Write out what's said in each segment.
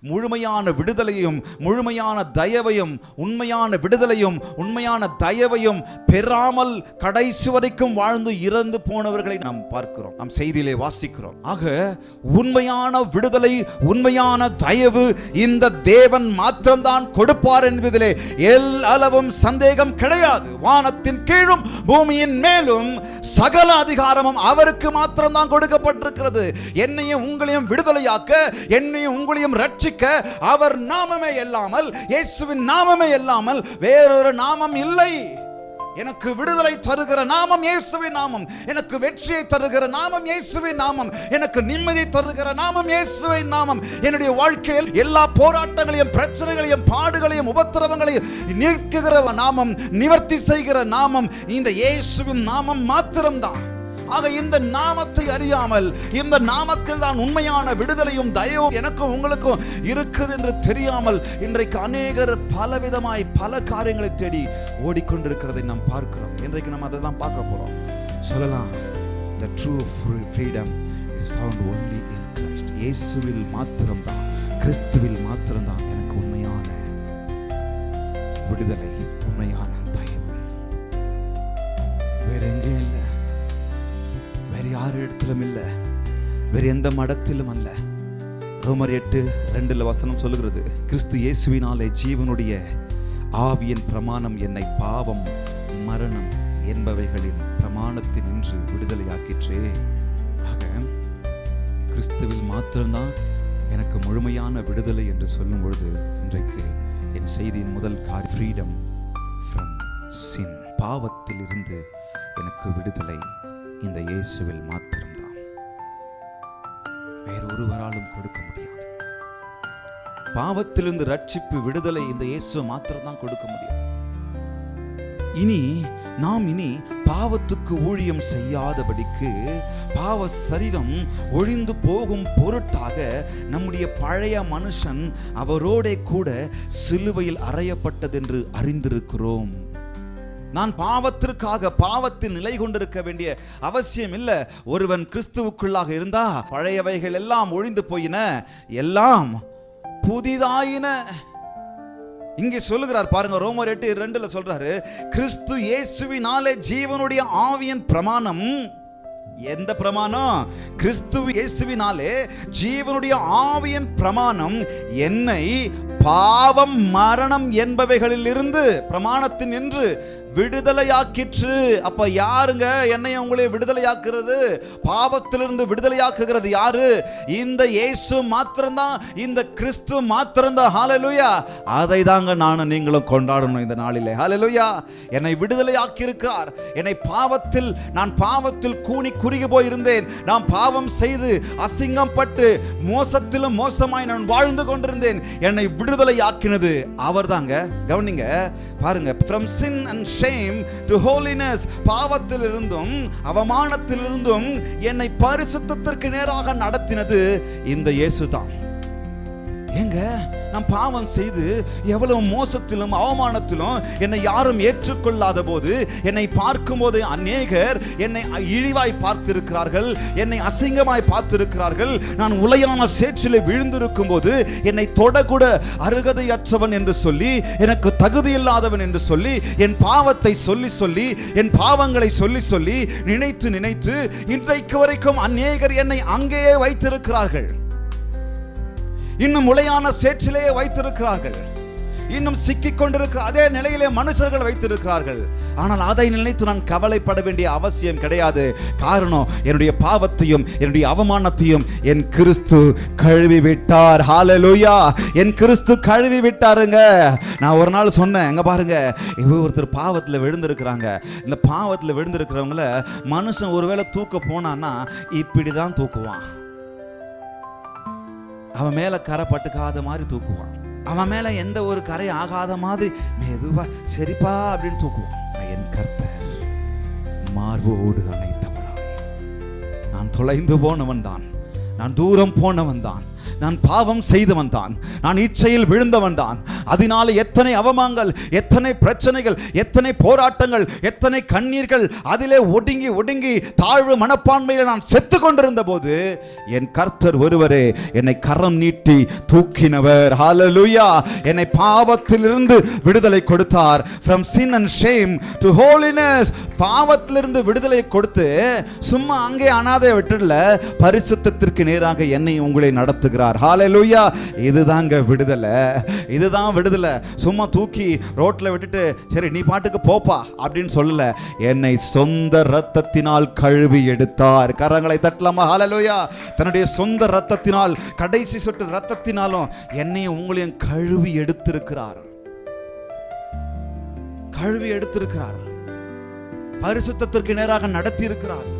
முழுமையான விடுதலையும் முழுமையான தயவையும் உண்மையான விடுதலையும் உண்மையான தயவையும் பெறாமல் கடைசி வரைக்கும் வாழ்ந்து இறந்து போனவர்களை நாம் பார்க்கிறோம். நாம் செய்தியிலே வாசிக்கிறோம். ஆக உண்மையான விடுதலை உண்மையான தயவு இந்த தேவன் மாத்திரம்தான் கொடுப்பார் என்பதிலே எல் அளவும் சந்தேகம் கிடையாது. வானத்தின் கீழும் பூமியின் மேலும் சகல அதிகாரமும் அவருக்கு மாத்திரம்தான் கொடுக்கப்பட்டிருக்கிறது. என்னையும் உங்களையும் விடுதலையாக்க என்னையும் உங்களையும் ரட்சிக்க அவர் நாமமே இல்லாமல் இயேசுவின் நாமமே இல்லாமல் வேறொரு நாமம் இல்லை. எனக்கு விடுதலை தருகிற நாமம் இயேசுவின் நாமம். எனக்கு வெற்றியை தருகிற நாமம் இயேசுவின் நாமம். எனக்கு நிம்மதி தருகிற நாமம் இயேசுவின் நாமம். என்னுடைய வாழ்க்கையில் எல்லா போராட்டங்களையும் பிரச்சனைகளையும் பாடுகளையும் உபத்திரவங்களையும் நீக்குகிற நாமம் நிவர்த்தி செய்கிற நாமம் இந்த இயேசுவின் நாமம் மாத்திரம்தான். ஆக இந்த நாமத்தை அறியாமல் இந்த நாமத்தில் தான் உண்மையான விடுதலையும் தயவும் எனக்கும் உங்களுக்கும் இருக்குது என்று தெரியாமல் இன்றைக்கு அநேகர் பலவிதமாய் பல காரியங்களை தேடி ஓடிக்கொண்டிருக்கிறதை நாம் பார்க்கிறோம். இன்றைக்கு நம்ம அதை தான் பார்க்க போகிறோம் சொல்லலாம் the true freedom is found found in Christ இயேசுவில் மாத்திரம்தான் கிறிஸ்துவில் மாத்திரம்தான் எனக்கு உண்மையான விடுதலை உண்மையான தயவு. வேற எங்கேயும் இல்லை வேறு யார் இடத்திலும் இல்லை. வேறு எந்த மடத்திலும் அல்ல. ரோமர் எட்டு ரெண்டில் வசனம் சொல்லுகிறது கிறிஸ்து இயேசுவினாலே ஜீவனுடைய ஆவியின் பிரமாணம் என்னை பாவம் மரணம் என்பவைகளின் பிரமாணத்தில் நின்று விடுதலையாக்கிற்றே. ஆக கிறிஸ்துவில் மாத்திரம்தான் எனக்கு முழுமையான விடுதலை என்று சொல்லும் பொழுது இன்றைக்கு என் செய்தியின் முதல் கார் ஃப்ரீடம் ஃப்ரம் சின் பாவத்தில் இருந்து எனக்கு விடுதலை இந்த இயேசுவில் மாத்திரம்தான். வேறொருவராலும் கொடுக்க முடியாது. பாவத்திலிருந்து ரட்சிப்பு விடுதலை இந்த இயேசு மாத்திரம்தான் கொடுக்க முடியும். இனி நாம் இனி பாவத்துக்கு ஊழியம் செய்யாதபடிக்கு பாவ சரீரம் ஒழிந்து போகும் பொருட்டாக நம்முடைய பழைய மனுஷன் அவரோடே கூட சிலுவையில் அறையப்பட்டதென்று அறிந்திருக்கிறோம். நான் பாவத்திற்காக பாவத்தில் நிலை கொண்டிருக்க வேண்டிய அவசியம் இல்லை. ஒருவன் கிறிஸ்துவுக்குள்ளாக இருந்தா பழையவைகள் எல்லாம் ஒழிந்து போயின. எல்லாம் புதிதாயின. இங்கே சொல்லுகிறார் பாருங்க ரோமர் எட்டு ரெண்டுல சொல்றாரு கிறிஸ்து இயேசுவினாலே ஜீவனுடைய ஆவியின் பிரமாணம். எந்த பிரமாணம்? கிறிஸ்து இயேசுவினாலே ஜீவனுடைய ஆவியின் பிரமாணம். என்னை பாவம் மரணம் என்பவைகளில் இருந்து பிரமாணத்தின் என்று விடுதலையாக்கிற்று. அப்ப யாருங்க என்னை உங்களை விடுதலையாக்குறது? பாவத்திலிருந்து விடுதலையாக்குகிறது யாரு? இந்த இயேசு மாத்திரம்தான் இந்த கிறிஸ்து மாத்திரம்தான். ஹாலலுயா அதை தாங்க நானும் நீங்களும் கொண்டாடணும் இந்த நாளிலே. ஹாலலுயா என்னை விடுதலையாக்கி இருக்கிறார் என்னை பாவத்தில் நான் பாவத்தில் கூனி குறுகி போயிருந்தேன். நான் பாவம் செய்து அசிங்கம் பட்டு மோசத்திலும் மோசமாய் நான் வாழ்ந்து கொண்டிருந்தேன். என்னை விடுதலையாக்கினது. அவர்தாங்க கவனிங்க பாருங்க. From sin and shame to holiness பாவத்தில் இருந்தும் என்னை பரிசுத்தத்திற்கு நேராக நடத்தினது இந்த இயேசுதான். ஏங்க நான் பாவம் செய்து எவ்வளவு மோசத்திலும் அவமானத்திலும் என்னை யாரும் ஏற்றுக்கொள்ளாத போது என்னை பார்க்கும்போது அநேகர் என்னை இழிவாய் பார்த்திருக்கிறார்கள் என்னை அசிங்கமாய் பார்த்திருக்கிறார்கள். நான் உலையான சேற்றிலே விழுந்திருக்கும் போது என்னை தொடக்கூட அருகதையற்றவன் என்று சொல்லி எனக்கு தகுதி இல்லாதவன் என்று சொல்லி என் பாவத்தை சொல்லி சொல்லி என் பாவங்களை சொல்லி சொல்லி நினைத்து நினைத்து இன்றைக்கு வரைக்கும் அநேகர் என்னை அங்கேயே வைத்திருக்கிறார்கள். இன்னும் முளையான சேற்றிலேயே வைத்திருக்கிறார்கள். இன்னும் சிக்கிக் கொண்டிருக்க அதே நிலையிலே மனுஷர்கள் வைத்திருக்கிறார்கள். ஆனால் அதை நினைத்து நான் கவலைப்பட வேண்டிய அவசியம் கிடையாது. காரணம் என்னுடைய பாவத்தையும் என்னுடைய அவமானத்தையும் என் கிறிஸ்து கழுவி விட்டார் ஹாலலூயா என் கிறிஸ்து கழுவி விட்டாருங்க நான் ஒரு நாள் சொன்னேன் எங்க பாருங்க இவ்வளோ ஒருத்தர் பாவத்தில் விழுந்திருக்கிறாங்க. இந்த பாவத்தில் விழுந்திருக்கிறவங்கள மனுஷன் ஒருவேளை தூக்க போனான்னா இப்படி தான் தூக்குவான். அவன் மேலே கரை பட்டுக்காத மாதிரி தூக்குவான். அவன் மேலே எந்த ஒரு கரை ஆகாத மாதிரி மெதுவா சரிப்பா அப்படின்னு தூக்குவான். என் கர்த்தர் மார்போடு அணைத்தவராய். நான் தொலைந்து போனவன் தான். நான் தூரம் போனவன் தான். நான் பாவம் செய்தவன் தான். நான் இச்சையில் விழுந்தவன் தான். அதனால எத்தனை அவமானங்கள் எத்தனை பிரச்சனைகள் எத்தனை போராட்டங்கள் எத்தனை கண்ணீர்கள் அதிலே ஒடுங்கி ஒடுங்கி தாழ்வு மனப்பான்மையில் நான் செத்து கொண்டிருந்த போது என் கர்த்தர் ஒருவரே என்னை கரம் நீட்டி தூக்கினவர். ஹalleluya என்னை பாவத்திலிருந்து விடுதலை கொடுத்தார். From sin and shame to holiness. பாவத்திலிருந்து விடுதலை கொடுத்து சும்மா அங்கே அனாதை விட்டுடல பரிசுத்தத்திற்கு நேராக என்னை உங்களை நடத்துகிறார். ஹalleluya இதுதாங்க விடுதலை. இதுதான் விடுதலை. சும்மா தூக்கி ரோட்டில் விட்டுட்டு சரி நீ பாட்டுக்கு போப்பா அப்படின்னு சொல்லல. என்னை சொந்த ரத்தத்தினால் கழுவி எடுத்தார். கரங்களை தட்டலாமா? ஹாலலோயா தன்னுடைய சொந்த ரத்தத்தினால் கடைசி சொட்டு ரத்தத்தினாலும் என்னையும் உங்களையும் கழுவி எடுத்திருக்கிறார். கழுவி எடுத்திருக்கிறார். பரிசுத்தத்திற்கு நேராக நடத்தி இருக்கிறார்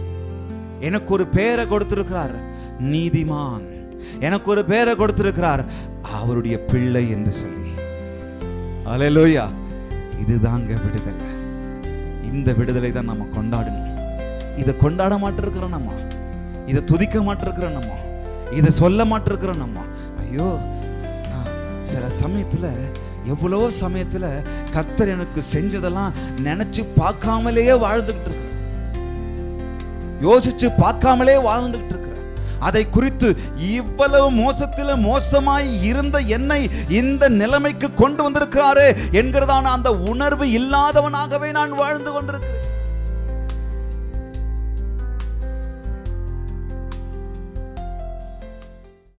எனக்கு ஒரு பேரை கொடுத்திருக்கிறார். நீதிமான். எனக்கு ஒரு பேரை கொடுத்திருக்கிறார். அவருடைய பிள்ளை என்று சொல்லி. அலையலோயா இதுதாங்க விடுதலை. இந்த விடுதலை தான் நம்ம கொண்டாடணும். இதை கொண்டாட மாட்டிருக்கிறோம் நம்ம. இதை துதிக்க மாட்டிருக்கிறோம் நம்ம. இதை சொல்ல மாட்டிருக்கிறோம் நம்ம. ஐயோ நான் சில சமயத்துல எவ்வளோ சமயத்துல கர்த்தர் எனக்கு செஞ்சதெல்லாம் நினைச்சு பார்க்காமலேயே வாழ்ந்துகிட்டு இருக்கிறேன். யோசிச்சு பார்க்காமலே வாழ்ந்துகிட்டு இருக்கிறேன். அதை குறித்து இவ்வளவு மோசத்தில் மோசமாய் இருந்த என்னை இந்த நிலைமைக்கு கொண்டு வந்திருக்கிறாரே என்கிறதான அந்த உணர்வு இல்லாதவனாகவே நான் வாழ்ந்து கொண்டிருக்கிறேன்.